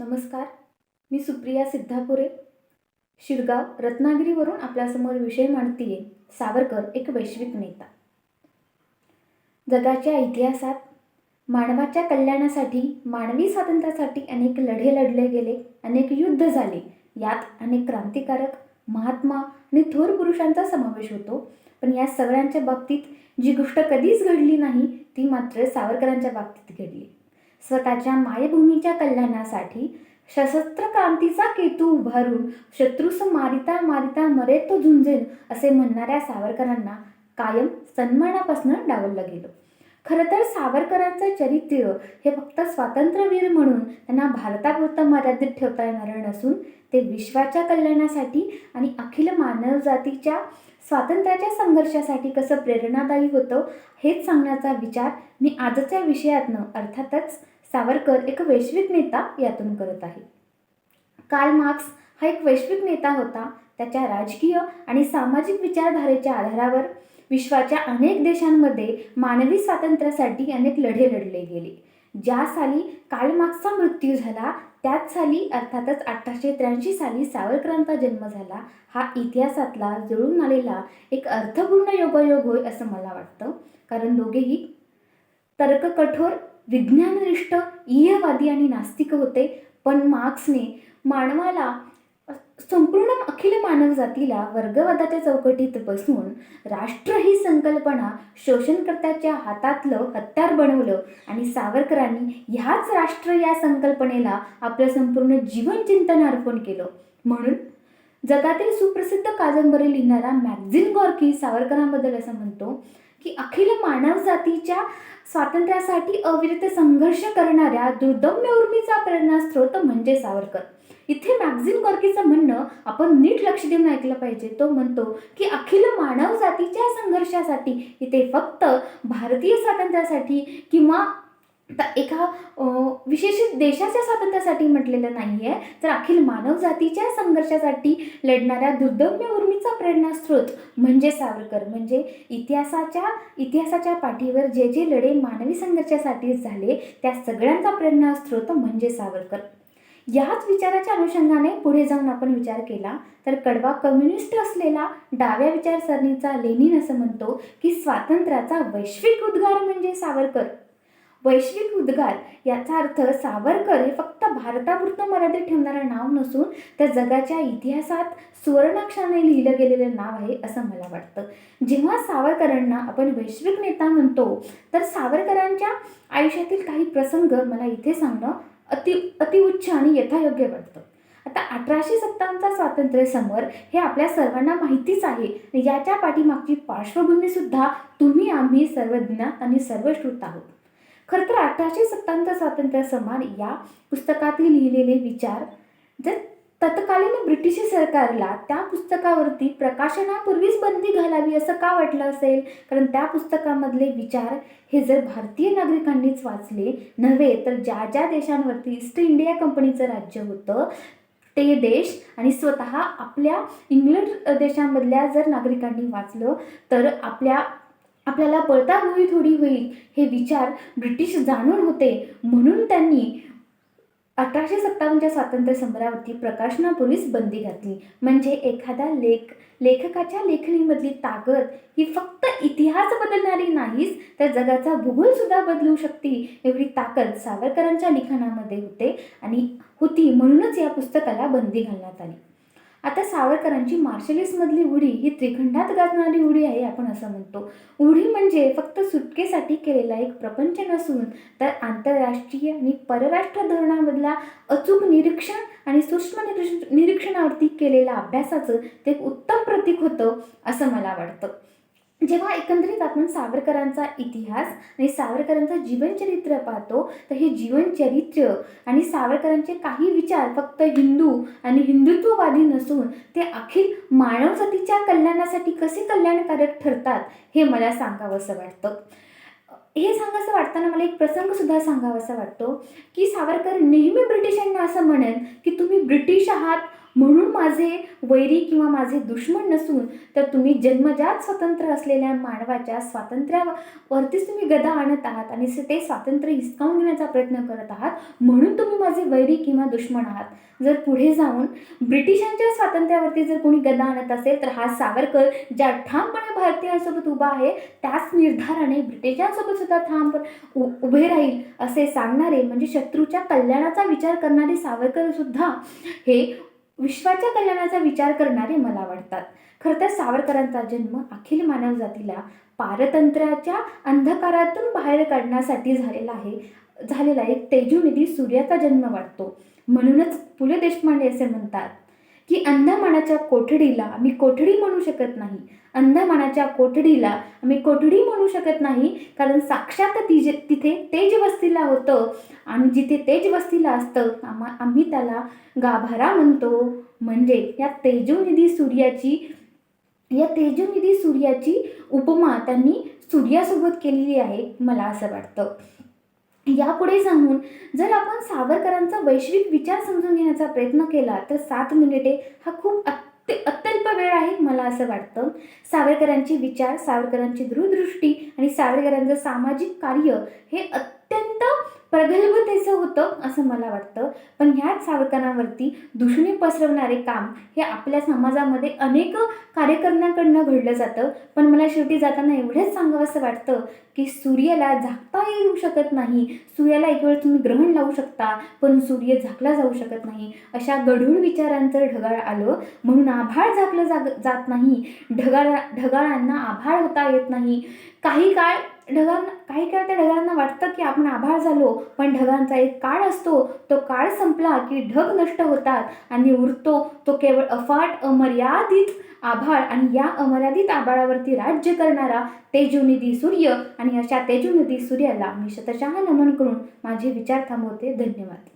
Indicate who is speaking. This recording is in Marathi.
Speaker 1: नमस्कार. मी सुप्रिया सिद्धापुरे. शिरगाव रत्नागिरीवरून आपल्यासमोर विषय मांडतीये सावरकर एक वैश्विक नेता. जगाच्या इतिहासात मानवाच्या कल्याणासाठी मानवी स्वातंत्र्यासाठी अनेक लढे लढले गेले अनेक युद्ध झाले यात अनेक क्रांतिकारक महात्मा आणि थोर पुरुषांचा समावेश होतो. पण या सगळ्यांच्या बाबतीत जी गोष्ट कधीच घडली नाही ती मात्र सावरकरांच्या बाबतीत घडली. स्वतःच्या मायभूमीच्या कल्याणासाठी सशस्त्र क्रांतीचा केतू उभारून शत्रूस मारिता मारिता मरे तो झुंजेल असे म्हणणाऱ्या सावरकरांना कायम सन्मानापासून डावललं गेलं. खरं तर सावरकरांचं चरित्र हे फक्त स्वातंत्र्यवीर म्हणून त्यांना भारतापुरतं मर्यादित ठेवता येणार नसून ते विश्वाच्या कल्याणासाठी आणि अखिल मानवजातीच्या स्वातंत्र्याच्या संघर्षासाठी कसं प्रेरणादायी होतं हेच सांगण्याचा विचार मी आजच्या विषयातनं अर्थातच सावरकर एक वैश्विक नेता यातून करत आहे. कार्ल मार्क्स हा एक वैश्विक नेता होता. त्याच्या राजकीय आणि सामाजिक विचारधारेच्या आधारावर विश्वाच्या अनेक देशांमध्ये मानवी स्वातंत्र्यासाठी अनेक लढे लढले गेले. ज्या साली कालमागचा मृत्यू झाला त्याच साली अर्थातच अठराशे त्र्याऐंशी साली सावरकरांचा जन्म झाला हा इतिहासातला जुळून आलेला एक अर्थपूर्ण योगायोग होय असं मला वाटतं. कारण दोघेही तर्ककठोर विज्ञाननिष्ठ इयवादी आणि नास्तिक होते. पण मार्क्सने मानवाला संपूर्ण अखिल मानवजातीला वर्गवादाच्या चौकटीत बसवून राष्ट्र ही संकल्पना शोषणकर्त्याच्या हातातलं हत्यार बनवलं आणि सावरकरांनी ह्याच राष्ट्र या संकल्पनेला आपलं संपूर्ण जीवन चिंतन अर्पण केलं. म्हणून जगातील सुप्रसिद्ध कादंबरी लिहिणारा मॅगझिन गॉर्की सावरकरांबद्दल असं म्हणतो की अखिल मानवजातीच्या स्वातंत्र्यासाठी अविरत संघर्ष करणाऱ्या दुर्दम्य उर्मीचा प्रेरणास्त्रोत म्हणजे सावरकर. इथे मॅगझिन गॉर्कीचं म्हणणं आपण नीट लक्ष देऊन ऐकलं पाहिजे. तो म्हणतो की अखिल मानव जातीच्या संघर्षासाठी इथे फक्त भारतीय स्वातंत्र्यासाठी किंवा एका विशेष देशाच्या स्वातंत्र्यासाठी म्हटलेलं नाही आहे तर अखिल मानव जातीच्या संघर्षासाठी लढणाऱ्या दुर्दम्य उर्मीचा प्रेरणास्रोत म्हणजे सावरकर. म्हणजे इतिहासाच्या इतिहासाच्या पाठीवर जे जे लढे मानवी संघर्षासाठी झाले त्या सगळ्यांचा प्रेरणास्त्रोत म्हणजे सावरकर. याच विचाराच्या अनुषंगाने पुढे जाऊन आपण विचार केला तर कडवा कम्युनिस्ट असलेला डाव्या विचारसरणीचा लेनिन असं म्हणतो की स्वातंत्र्याचा वैश्विक उद्गार म्हणजे सावरकर. वैश्विक उद्गार याचा अर्थ सावरकर हे फक्त भारतापुरतं मर्यादित ठेवणारं नाव नसून त्या जगाच्या इतिहासात सुवर्णाक्षराने लिहिलं गेलेलं नाव आहे असं मला वाटतं. जेव्हा सावरकरांना आपण वैश्विक नेता म्हणतो तर सावरकरांच्या आयुष्यातील काही प्रसंग मला इथे सांगणं अति अतिउच्च आणि यथायोग्य वाटतं. आता अठराशे सत्तावन्नचा स्वातंत्र्य समर हे आपल्या सर्वांना माहितीच आहे. याच्या पाठीमागची पार्श्वभूमी सुद्धा तुम्ही आम्ही सर्वज्ञ आणि सर्वश्रुत आहोत. खरं तर अठराशे सत्तावन्नचा स्वातंत्र्य समार या पुस्तकातील लिहिलेले विचार जर तत्कालीन ब्रिटिश सरकारला त्या पुस्तकावरती प्रकाशनापूर्वीच बंदी घालावी असं का वाटलं असेल? कारण त्या पुस्तकामधले विचार हे जर भारतीय नागरिकांनीच वाचले नव्हे तर ज्या ज्या देशांवरती ईस्ट इंडिया कंपनीचं राज्य होतं ते देश आणि स्वतः आपल्या इंग्लंड देशांमधल्या जर नागरिकांनी वाचलं तर आपल्या आपल्याला पळताभुई थोडी होईल हे विचार ब्रिटिश जाणून होते. म्हणून त्यांनी अठराशे सत्तावन्नच्या स्वातंत्र्य समरावरती प्रकाशनापूर्वीच बंदी घातली. म्हणजे एखादा लेख लेखकाच्या लेखणीमधली ताकद ही फक्त इतिहास बदलणारी नाहीच तर जगाचा भूगोल सुद्धा बदलू शकते एवढी ताकद सावरकरांच्या लिखाणामध्ये होते आणि होती म्हणूनच या पुस्तकाला बंदी घालण्यात आली. आता सावरकरांची मार्शलिस्टमधली उडी ही त्रिखंडात गाजणारी उडी आहे आपण असं म्हणतो. उडी म्हणजे फक्त सुटकेसाठी केलेला एक प्रपंच नसून तर आंतरराष्ट्रीय आणि परराष्ट्र धोरणामधला अचूक निरीक्षण आणि सूक्ष्म निरीक्ष निरीक्षणावरती केलेल्या अभ्यासाचं ते एक उत्तम प्रतीक होतं असं मला वाटतं. जेव्हा एकंदरीत आपण सावरकरांचा इतिहास आणि सावरकरांचं जीवनचरित्र पाहतो तर हे जीवनचरित्र आणि सावरकरांचे काही विचार फक्त हिंदू आणि हिंदुत्ववादी नसून ते अखिल मानवजातीच्या कल्याणासाठी कसे कल्याणकारक ठरतात हे मला सांगावंसं वाटतं. हे सांगावंसं वाटताना मला एक प्रसंग सुद्धा सांगावासा वाटतो की सावरकर नेहमी ब्रिटिशांना असं म्हणेल की तुम्ही ब्रिटिश आहात म्हणून माझे वैरी किंवा माझे दुश्मन नसून तर तुम्ही जन्मजात स्वतंत्र असलेल्या मानवाच्या स्वातंत्र्यावरतीच तुम्ही गदा आणत आहात आणि ते स्वातंत्र्य हिसकावून घेण्याचा प्रयत्न करत आहात. म्हणून तुम्ही माझे वैरी किंवा दुश्मन आहात. जर पुढे जाऊन ब्रिटिशांच्या स्वातंत्र्यावरती जर कोणी गदा आणत असेल तर हा सावरकर ज्या ठामपणे भारतीयांसोबत उभा आहे त्याच निर्धाराने ब्रिटिशांसोबत सुद्धा ठाम उ उभे राहील असे सांगणारे म्हणजे शत्रूच्या कल्याणाचा विचार करणारे सावरकर सुद्धा हे विश्वाच्या कल्याणाचा विचार करणारे मला वाटतात खरं तर सावरकरांचा जन्म अखिल मानव जातीला पारतंत्र्याच्या अंधकारातून बाहेर काढण्यासाठी झालेला आहे. झालेला एक तेजोनिधी सूर्याचा जन्म वाटतो. म्हणूनच पु ल देशपांडे असे म्हणतात की अंधमानाच्या कोठडीला मी कोठडी म्हणू शकत नाही. अंधमानाच्या कोठडीला. आम्ही कोठडी म्हणू शकत नाही कारण साक्षात तिजे तिथे तेज वस्तीला होतं. आणि जिथे तेज वस्तीला असतं आम्हा आम्ही त्याला गाभारा म्हणतो. म्हणजे या तेजोनिधी सूर्याची या तेजोनिधी सूर्याची उपमा त्यांनी सूर्यासोबत केलेली आहे मला असं वाटतं. यापुढे सांगून जर आपण सावरकरांचा वैश्विक विचार समजून घेण्याचा प्रयत्न केला तर सात मिनिटे हा खूप ते अत्यल्प वेळ आहे मला असं वाटतं. सावरकरांचे विचार सावरकरांची दूरदृष्टी आणि सावरकरांचं सामाजिक कार्य हे अत्यंत प्रगल्भतेचं होतं असं मला वाटतं. पण ह्याच सावरकरांवरती दुषणी पसरवणारे काम हे आपल्या समाजामध्ये अनेक कार्यकर्त्यांकडनं घडलं जातं. पण मला शेवटी जाताना एवढंच सांगावंसं वाटतं की सूर्याला झाकता येऊ शकत नाही. सूर्याला एक वेळ तुम्ही ग्रहण लावू शकता पण सूर्य झाकला जाऊ शकत नाही. अशा गढूळ विचारांचं ढगाळ आलं म्हणून आभाळ झाकलं जाग जात नाही. ढगाळ ढगाळांना आभाळ होता येत नाही. काही काळ ढगांना काही काय त्या ढगांना वाटतं की आपण आभाळ झालो पण ढगांचा एक काळ असतो तो काळ संपला की ढग नष्ट होतात आणि उरतो तो केवळ अफाट अमर्यादित आभाळ आणि या अमर्यादित आभाळावरती राज्य करणारा तेजोनिधी सूर्य आणि अशा तेजोनिधी सूर्याला मी शतशः नमन करून माझे विचार थांबवते. धन्यवाद.